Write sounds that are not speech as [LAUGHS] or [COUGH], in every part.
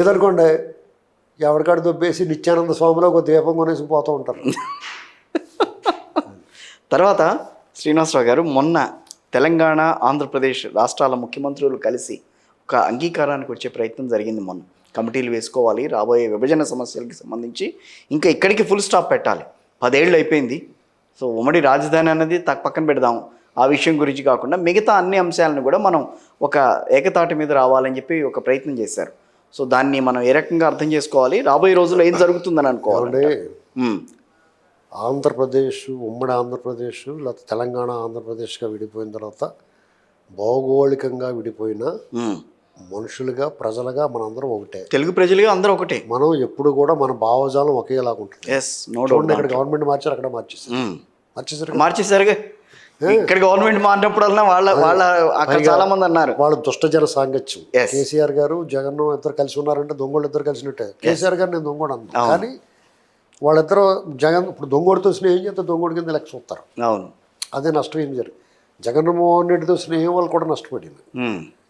లేదనుకోండి ఎవరికాడు దొబ్బేసి నిత్యానంద స్వామిలో ఒక దీపం కొనేసి పోతూ ఉంటారు. తర్వాత శ్రీనివాసరావు గారు మొన్న తెలంగాణ ఆంధ్రప్రదేశ్ రాష్ట్రాల ముఖ్యమంత్రులు కలిసి ఒక అంగీకారానికి వచ్చే ప్రయత్నం జరిగింది మొన్న. కమిటీలు వేసుకోవాలి రాబోయే విభజన సమస్యలకి సంబంధించి ఇంకా ఇక్కడికి ఫుల్ స్టాప్ పెట్టాలి. పదేళ్ళు అయిపోయింది. సో ఉమ్మడి రాజధాని అనేది తక్ పక్కన పెడదాం. ఆ విషయం గురించి కాకుండా మిగతా అన్ని అంశాలను కూడా మనం ఒక ఏకతాటి మీద రావాలని చెప్పి ఒక ప్రయత్నం చేశారు. సో దాన్ని మనం ఏ రకంగా అర్థం చేసుకోవాలి? రాబోయే రోజుల్లో ఏం జరుగుతుందని అనుకోవాలి ఆంధ్రప్రదేశ్ ఉమ్మడి ఆంధ్రప్రదేశ్ లేకపోతే తెలంగాణ ఆంధ్రప్రదేశ్గా విడిపోయిన తర్వాత భౌగోళికంగా విడిపోయిన. మనుషులుగా ప్రజలుగా మనందరం ఒకటే. తెలుగు ప్రజలుగా అందరూ ఒకటే. మనం ఎప్పుడు కూడా మన భావజాలం ఒకేలాగా ఉంటుంది. ఎస్ నో చూడండి డౌట్ ఇక్కడ గవర్నమెంట్ మార్చారు అక్కడ మార్చేసారు మార్చేసారు మార్చేసారుగా ఇక్కడ గవర్నమెంట్ మారినప్పుడల్లా వాళ్ళ వాళ్ళ అక్కడ చాలా మంది అన్నారు. వాళ్ళు దుష్టజన సాంగత్యం. కేసీఆర్ గారు జగన్ ఇద్దరు కలిసి ఉన్నారంటే దొంగోళ్ళు ఇద్దరు కలిసినట్టే కేసీఆర్ గారు నేను దొంగోడు అన్నాను కానీ వాళ్ళిద్దరూ జగన్ ఇప్పుడు దొంగోడితో స్నేహం చేస్తే దొంగోడి కింద లెక్క చూస్తారు అవును. అదే నష్టం ఏం జరిగింది? జగన్మోహన్ రెడ్డితో స్నేహం వల్ల కూడా నష్టపడింది.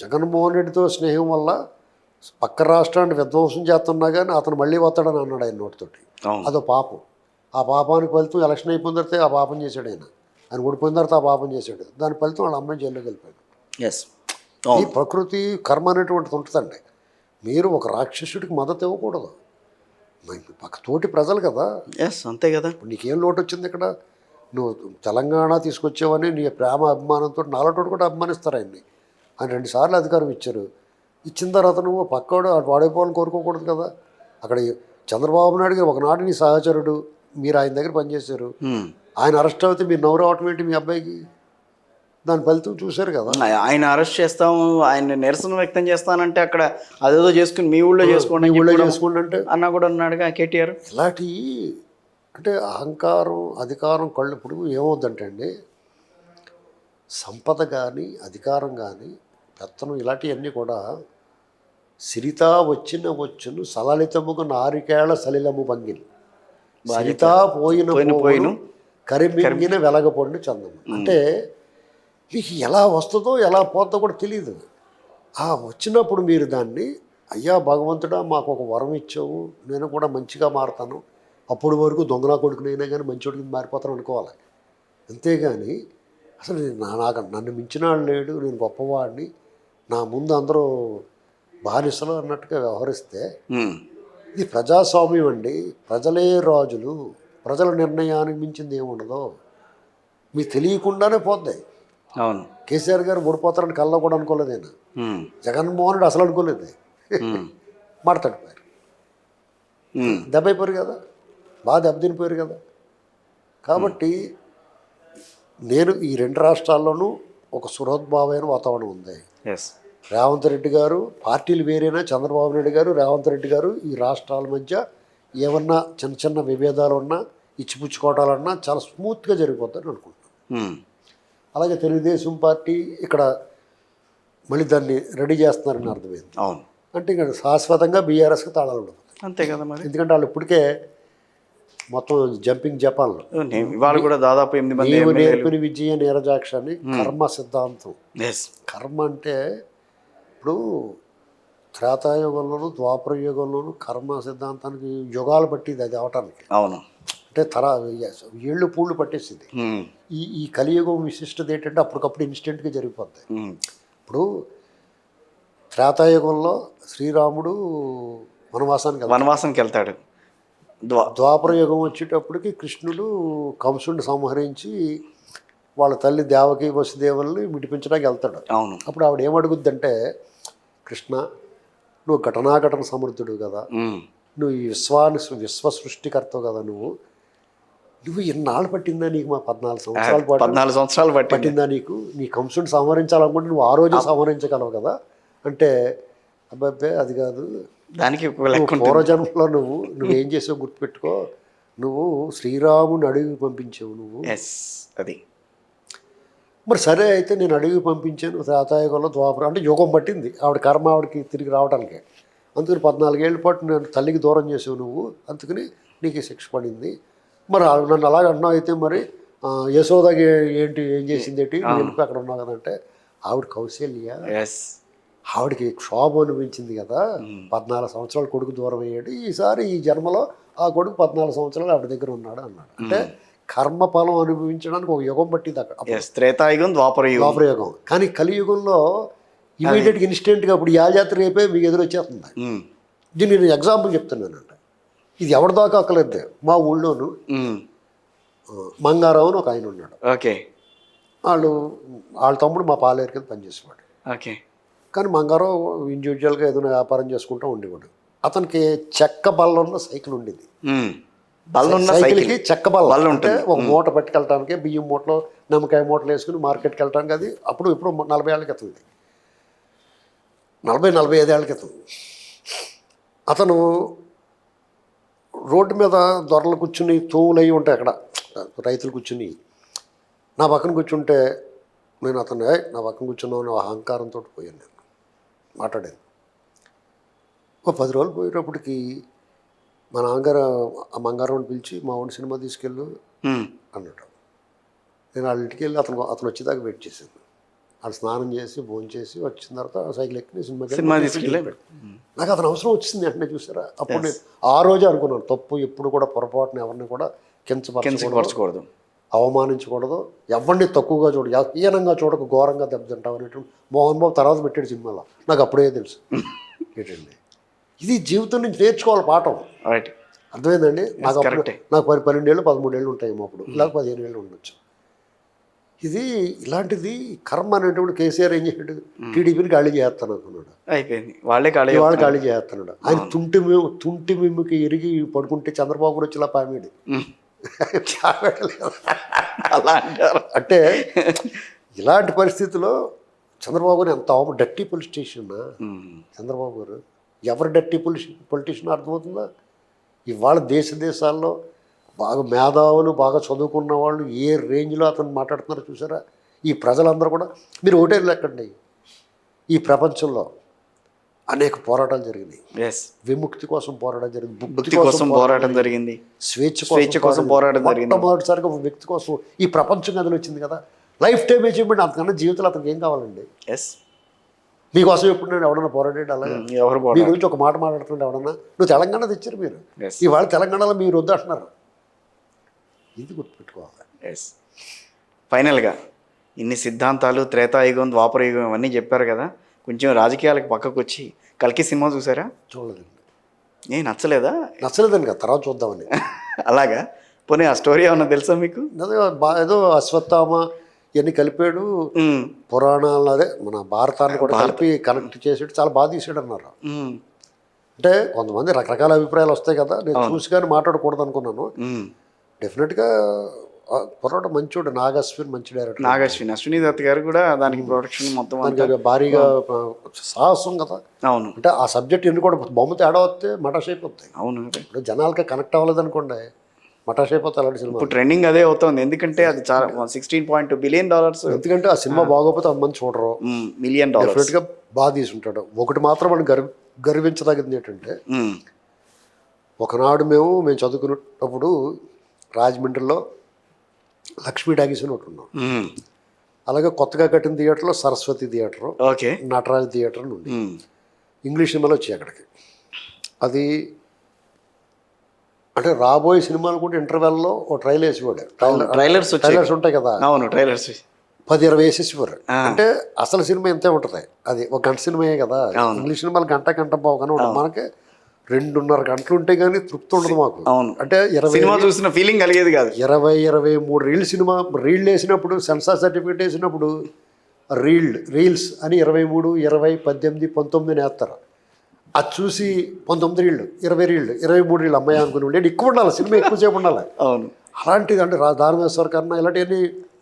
జగన్మోహన్ రెడ్డితో స్నేహం వల్ల పక్క రాష్ట్రాన్ని విధ్వంసం చేస్తున్నా కానీ అతను మళ్ళీ వస్తాడని అన్నాడు ఆయన నోటితోటి. అదో పాపం. ఆ పాపానికి ఫలితం ఎలక్షన్ అయిపోయిన ఆ పాపం చేశాడు ఆయన. ఆయన తర్వాత ఆ పాపం చేశాడు. దాని ఫలితం వాళ్ళ అమ్మాయి జైల్లోకి వెళ్ళిపోయాడు ఎస్ ఈ అవును ప్రకృతి కర్మ అనేటువంటిది ఉంటుందండి. మీరు ఒక రాక్షసుడికి మద్దతు ఇవ్వకూడదు. పక్క తోటి ప్రజలు కదా. ఎస్ అంతే కదా. నీకేం లోటు వచ్చింది ఇక్కడ? నువ్వు తెలంగాణ తీసుకొచ్చావని నీ ప్రేమ అభిమానంతో నాలటోడు కూడా అభిమానిస్తారు ఆయన్ని. ఆయన రెండు సార్లు అధికారం ఇచ్చారు. ఇచ్చిన తర్వాత నువ్వు పక్కవాడు అటు వాడైపోవాలని కోరుకోకూడదు కదా. అక్కడ చంద్రబాబు నాయుడు గారు ఒకనాడు నీ సహచరుడు మీరు ఆయన దగ్గర పనిచేశారు. ఉమ్. ఆయన అరెస్ట్ అవుతే మీరు నవ్వు రావటం ఏంటి మీ అబ్బాయికి? దాని ఫలితం చూశారు కదా. ఆయన అరెస్ట్ చేస్తాం ఆయన నిరసన వ్యక్తం చేస్తానంటే అక్కడ అదేదో చేసుకుని మీ ఊళ్ళో చేసుకోండి ఊళ్ళో చేసుకోండి అంటే? అన్న కూడా అన్నాడుగా కేటీఆర్. ఇలాంటి అంటే అహంకారం అధికారం కళ్ళు ఇప్పుడు ఏమవుద్దంటే అండి సంపద కానీ అధికారం కానీ పెత్తనం ఇలాంటివన్నీ కూడా సిరిత వచ్చిన వచ్చును సలలితముగా నారికేళ సలిలము భంగిల్. సరిత పోయిన పోయిను, కరిమింగిన వెలగపండు చందము అంటే మీకు ఎలా వస్తుందో ఎలా పోతుందో కూడా తెలియదు ఆ వచ్చినప్పుడు మీరు దాన్ని అయ్యా భగవంతుడా మాకు ఒక వరం ఇచ్చావు నేను కూడా మంచిగా మారతాను. అప్పుడు వరకు దొంగలా కొడుకునైనా కానీ మంచోడికి మారిపోతాను అనుకోవాలి. అంతేగాని అసలు నాకు నన్ను మించిన వాడు లేడు నేను గొప్పవాడిని. నా ముందు అందరూ బానిసలు అన్నట్టుగా వ్యవహరిస్తే ఇది ప్రజాస్వామ్యం అండి. ప్రజలే రాజులు. ప్రజల నిర్ణయానికి మించింది ఏముండదు మీకు తెలియకుండానే పోద్ది. అవును. కేసీఆర్ గారు ఓడిపోతారని కల్లో కూడా అనుకోలేదు ఉమ్, జగన్మోహన్ రెడ్డి అసలు అనుకోలేదు. మాట్లాడిపోయారు. ఉమ్. దెబ్బ అయిపోయారు కదా. బాగా దెబ్బతినిపోయారు కదా. కాబట్టి నేను ఈ రెండు రాష్ట్రాల్లోనూ ఒక సుహృద్భావమైన వాతావరణం ఉంది. రేవంత్ రెడ్డి గారు పార్టీలు వేరేనా చంద్రబాబు నాయుడు గారు రేవంత్ రెడ్డి గారు ఈ రాష్ట్రాల మధ్య ఏమన్నా చిన్న చిన్న విభేదాలు ఉన్నా ఇచ్చిపుచ్చుకోవటాలన్నా చాలా స్మూత్గా జరిగిపోతుందని అనుకుంటున్నాను. అలాగే తెలుగుదేశం పార్టీ ఇక్కడ మళ్ళీ దాన్ని రెడీ చేస్తున్నారని అర్థమైంది. అవును. అంటే ఇక్కడ శాశ్వతంగా బీఆర్ఎస్కి తాళాలు ఉండదు. అంతే కదా మరి? ఎందుకంటే వాళ్ళు ఇప్పటికే మొత్తం జంపింగ్ జపాన్లో. ఇవాళ కూడా దాదాపు ఎనిమిది మంది నేర్పిన విజయ నీరజాక్ష అని కర్మ సిద్ధాంతం. కర్మ అంటే ఇప్పుడు త్రేతాయుగంలోను ద్వాపర యుగంలోను కర్మ సిద్ధాంతానికి యుగాలు పట్టింది అది అవటానికి. అవును. అంటే తర ఏళ్ళు పూళ్ళు పట్టేసింది. ఈ ఈ కలియుగం విశిష్టత ఏంటంటే అప్పటికప్పుడు ఇన్స్టెంట్గా జరిగిపోద్ది. ఇప్పుడు త్రేతాయుగంలో శ్రీరాముడు వనవాసానికి వనవాసంకి వెళ్తాడు. ద్వా ద్వాపర యుగం వచ్చేటప్పటికి కృష్ణుడు కంసుడిని సంహరించి వాళ్ళ తల్లి దేవకి వసుదేవుల్ని విడిపించడానికి వెళ్తాడు. అవును. అప్పుడు ఆవిడ ఏమడుగుద్దంటే కృష్ణ నువ్వు ఘటనాఘటన సమృద్ధుడు కదా. నువ్వు ఈ విశ్వాన్ని విశ్వ సృష్టికర్తవు కదా నువ్వు. నువ్వు ఎన్నాళ్ళు పట్టిందా నీకు మా పద్నాలుగు సంవత్సరాల పాటు? పద్నాలుగు సంవత్సరాలు పట్టింది. పట్టిందా నీకు? నీ కంసుని సంహరించాలనుకుంటే నువ్వు ఆ రోజే సంహరించగలవు కదా? అంటే అబ్బాబ్బే అది కాదు. దానికి పూర్వజన్మలో నువ్వు నువ్వేం చేసావు గుర్తుపెట్టుకో. నువ్వు శ్రీరాముని అడవికి పంపించావు నువ్వు. ఎస్ అది. మరి సరే అయితే నేను అడవికి పంపించాను త్రేతాయుగంలో ద్వాపర అంటే యుగం పట్టింది. ఆవిడ కర్మ ఆవిడకి తిరిగి రావడానికి అందుకని పద్నాలుగేళ్ళ పాటు నేను తల్లికి దూరం చేసావు నువ్వు. అందుకని నీకు శిక్ష పడింది. మరి నన్ను అలాగ అన్నావు అయితే మరి యశోదకి ఏంటి ఏం చేసింది ఏంటి వెళ్ళిపోయి అక్కడ ఉన్నావు కదంటే ఆవిడ కౌశల్య. ఎస్ ఆవిడకి క్షోభ అనిపించింది కదా పద్నాలుగు సంవత్సరాలు కొడుకు దూరం అయ్యాడు. ఈసారి ఈ జన్మలో ఆ కొడుకు పద్నాలుగు సంవత్సరాలు ఆవిడ దగ్గర ఉన్నాడు అన్నాడు. అంటే కర్మఫలం అనుభవించడానికి ఒక యుగం పట్టింది అక్కడ. త్రేతాయుగం ద్వాపర యుగం ద్వాపరయుగం. కానీ కలియుగంలో ఇమీడియట్గా ఇన్స్టెంట్గా ఇప్పుడు యాజాత్ర రేపే మీకు ఎదురొచ్చేస్తుంది. దీన్ని నేను ఎగ్జాంపుల్ చెప్తున్నానంట. ఇది ఎవరి దాకా అక్కలేదు మా ఊళ్ళోను మంగారావు అని ఒక ఆయన ఉన్నాడు. ఓకే. వాళ్ళు వాళ్ళ తమ్ముడు మా పాలేరు కింద పనిచేసేవాడు. ఓకే. కానీ మంగారావు ఇండివిజువల్గా ఏదైనా వ్యాపారం చేసుకుంటూ ఉండేవాడు. అతనికి చెక్క బల్ల ఉన్న సైకిల్ ఉండేది సైకిల్కి చెక్క బల్ల. అంటే ఉంటుంది. ఒక మూట పట్టుకెళ్ళటానికి బియ్యం మూటలో నిమ్మకాయ మూటలు వేసుకుని మార్కెట్కి వెళ్ళటానికి అది అప్పుడు ఇప్పుడు నలభై ఏళ్ళ క్రితం ఇది. నలభై నలభై ఐదు ఏళ్ళ క్రితం. అతను రోడ్డు మీద దొరలు కూర్చుని తోవులు అయి ఉంటాయి అక్కడ. రైతులు కూర్చుని. నా పక్కన కూర్చుంటే నేను అతను "ఏయ్, నా పక్కన కూర్చున్నావు అని అహంకారంతో పోయాను నేను. మాట్లాడాను ఒక పది రోజులు పోయేటప్పటికి మా నాన్నగారు ఆ మంగారం పిలిచి మా వాడిని సినిమా తీసుకెళ్ళు అన్నాడు. నేను వాళ్ళ ఇంటికి వెళ్ళి అతను అతను వచ్చేదాకా వెయిట్ చేశాను. వాళ్ళు స్నానం చేసి భోజనం చేసి వచ్చిన తర్వాత సైకిల్ ఎక్కి సినిమాకి సినిమా తీసుకెళ్ళి నాకు అతను అవసరం వచ్చింది వెంటనే చూసారా? అప్పుడు నేను ఆ రోజే అనుకున్నాను తప్పు ఎప్పుడు కూడా పొరపాటున ఎవరిని కూడా కించపరచకూడదు అవమానించకూడదు ఎవరిని తక్కువగా చూడ హీనంగా చూడక ఘోరంగా దెబ్బతింటావు అనేటువంటి మోహన్ బాబు తర్వాత పెట్టాడు సినిమాలో. నాకు అప్పుడే తెలుసు. [LAUGHS] ఏంటండి? ఇది జీవితం నుంచి నేర్చుకోవాలి పాఠం. రైట్ అర్థమైందండి? నాకు. నాకు పది పన్నెండేళ్ళు పదమూడేళ్ళు ఉంటాయేమో అప్పుడు. లేక పదిహేను ఏళ్ళు ఉండొచ్చు. ఇది ఇలాంటిది కర్మ అనేటువంటి కేసీఆర్ ఏం చేశాడు? టీడీపీని ఖాళీ చేస్తాను అనుకున్నాడు. అయిపోయింది. వాళ్ళే ఖాళీ ఇవాళ ఖాళీ చేస్తున్నాడు. ఆయన తుంటి మేము తుంటి మిమ్ముకి ఇరిగి పడుకుంటే చంద్రబాబు కూడా వచ్చి ఇలా పామేడు. అలా అంటారు అంటే ఇలాంటి పరిస్థితిలో చంద్రబాబు గారు ఎంత అవమ డట్టి పొలిటీషియన్? చంద్రబాబు గారు ఎవరు డట్టి పొలిటి పొలిటీషియన్ అర్థమవుతుందా? ఇవాళ దేశ దేశాల్లో బాగా మేధావులు బాగా చదువుకున్న వాళ్ళు ఏ రేంజ్లో అతను మాట్లాడుతున్నారో చూసారా? ఈ ప్రజలందరూ కూడా. మీరు ఒకటే లెక్కండి. ఈ ప్రపంచంలో అనేక పోరాటాలు జరిగినాయి. విముక్తి కోసం పోరాటం జరిగింది భక్తి కోసం పోరాటం జరిగింది స్వేచ్ఛ స్వేచ్ఛ కోసం పోరాటం జరిగింది. మొట్టమొదటిసారిగా ఒక వ్యక్తి కోసం ఈ ప్రపంచం కథలు వచ్చింది కదా. లైఫ్ టైం అచీవ్మెంట్ అంతకన్నా జీవితంలో అతనికి ఏం కావాలండి? ఎస్ మీకోసం ఎప్పుడు నేను ఎవడన్నా పోరాడాడు అలాగే ఎవరు మీ గురించి ఒక మాట మాట్లాడుతుంటే ఎవడన్నా? నువ్వు తెలంగాణ తెచ్చారు మీరు. ఇవాళ తెలంగాణలో మీరు వద్దు అంటున్నారు ఇది గుర్తుపెట్టుకోవాలి. ఎస్ ఫైనల్గా ఇన్ని సిద్ధాంతాలు త్రేతాయుగం ద్వాపరయుగం ఇవన్నీ చెప్పారు కదా కొంచెం రాజకీయాలకు పక్కకు వచ్చి కల్కి సినిమా చూసారా? చూడలేదండి ఏ నచ్చలేదా? నచ్చలేదండి కదా తర్వాత చూద్దామని. [LAUGHS] అలాగా? పోనీ ఆ స్టోరీ ఏమన్నా తెలుసా మీకు? అదే బా- ఏదో అశ్వత్థామ ఇవన్నీ కలిపాడు పురాణాలు అదే మన భారతాన్ని కూడా కలిపి కనెక్ట్ చేసాడు చాలా బాగా తీసాడు అన్నారు అంటే కొంతమంది రకరకాల అభిప్రాయాలు వస్తాయి కదా నేను చూసి కానీ మాట్లాడకూడదు అనుకున్నాను. డెఫినెట్గా పొరపాటు మంచోడు నాగశ్విన్ మంచి డైరెక్టర్ నాగశ్విన్ అశ్విని దత్ గారు కూడా దానికి ప్రొడక్షన్ మొత్తం భారీగా సాహసం కదా. అవును. అంటే ఆ సబ్జెక్ట్ కూడా బొమ్మ తేడా వస్తే మటాష్ అయిపోతాయి. అవును ఇప్పుడు జనాలకి కనెక్ట్ అవ్వలేదు అనుకోండి మటాష్ అయిపోతాయి అలాంటి సినిమా. ఇప్పుడు ట్రెండింగ్ అదే అవుతుంది. ఎందుకంటే అది చాలా sixteen point two billion dollars ఎందుకంటే ఆ సినిమా బాగోకపోతే అంతమంది చూడరు. మిలియన్ డాలర్స్ డెఫినెట్గా బాగా తీసుంటాడు. ఒకటి మాత్రం మనం గర్వ గర్వించదగింది ఏంటంటే ఒకనాడు మేము మేము చదువుకునేటప్పుడు రాజమండ్రిలో లక్ష్మీ టాకీస్ అని ఒకటి ఉన్నాం అలాగే కొత్తగా కట్టిన థియేటర్లో Saraswati theatre okay. Nataraj theatre అని ఉంది. ఇంగ్లీష్ సినిమాలు వచ్చాయి అక్కడికి. అది అంటే రాబోయే సినిమాలు కూడా ఇంటర్వెల్లో ఓ ట్రైల్ వేసేవాడు. ట్రైలర్ ట్రైలర్స్ ట్రైలర్స్ ఉంటాయి కదా. అవును ట్రైలర్స్. పది ఇరవై వేసేసేవారు. అంటే అసలు సినిమా ఇంతే ఉంటుంది. అది ఒక గంట సినిమాయే కదా. ఇంగ్లీష్ సినిమాలు గంట గంట బావు కానీ ఉంటుంది. మనకి రెండున్నర గంటలు ఉంటే కానీ తృప్తి ఉండదు మాకు. అవును. అంటే ఇరవై సినిమా చూసిన ఫీలింగ్ కలిగేది కాదు. ఇరవై ఇరవై మూడు రీల్ సినిమా రీల్ వేసినప్పుడు సెన్సార్ సర్టిఫికేట్ వేసినప్పుడు రీల్ రీల్స్ అని ఇరవై మూడు ఇరవై పద్దెనిమిది పంతొమ్మిది వేస్తారు అది చూసి పంతొమ్మిది రీళ్ళు ఇరవై రీళ్ళు ఇరవై మూడు రీళ్ళు అమ్మాయి అనుకుని ఉండేది. ఎక్కువ ఉండాలి సినిమా ఎక్కువసేపు ఉండాలి. అవును. అలాంటిది అంటే రా దానమేశ్వర కన్నా ఇలాంటివన్నీ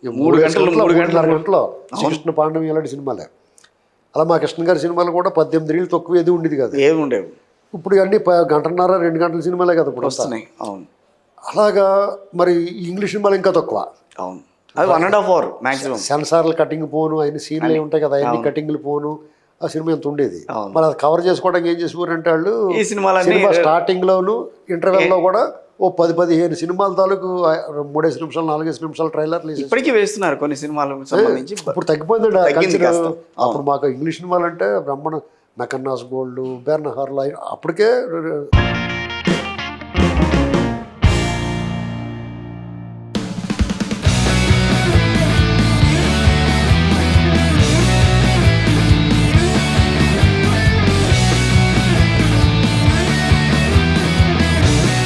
మూడు గంటలు, మూడు మూడున్నర గంటలు శ్రీకృష్ణ పాండవి ఇలాంటి సినిమాలే. అలా మా కృష్ణ గారి సినిమాలు కూడా పద్దెనిమిది రీళ్ళు తక్కువ ఏది ఉండేది కాదు. ఏమి ఉండేవి? ఇప్పుడు అన్ని గంటన్నర రెండు గంటల సినిమాలే కదా ఇప్పుడు. వస్తున్నాయి. అవును. అలాగా మరి ఇంగ్లీష్ సినిమాలు ఇంకా తక్కువ. అవును. అది one and half hour maximum సెన్సార్లు కటింగ్ పోను ఆయన సీన్లు ఉంటాయి కదా అన్ని కటింగ్లు పోను ఆ సినిమా ఎంత ఉండేది. మరి అది కవర్ చేసుకోవడానికి ఏం చేసేవారంటే వాళ్ళు ఈ సినిమా స్టార్టింగ్ లోను ఇంటర్వెల్లో కూడా ఓ పది పదిహేను సినిమాల తాలూకు మూడేసి నిమిషాలు నాలుగేసి నిమిషాలు ట్రైలర్లు ఇప్పటికీ వేస్తున్నారు కొన్ని సినిమాలకు సంబంధించి ఇప్పుడు తగ్గిపోయిందండి. అప్పుడు మాకు ఇంగ్లీష్ సినిమాలు అంటే బ్రహ్మణ నకన్నాస్ గోల్డ్ బెర్న్ హర్లైన్ అప్పటికే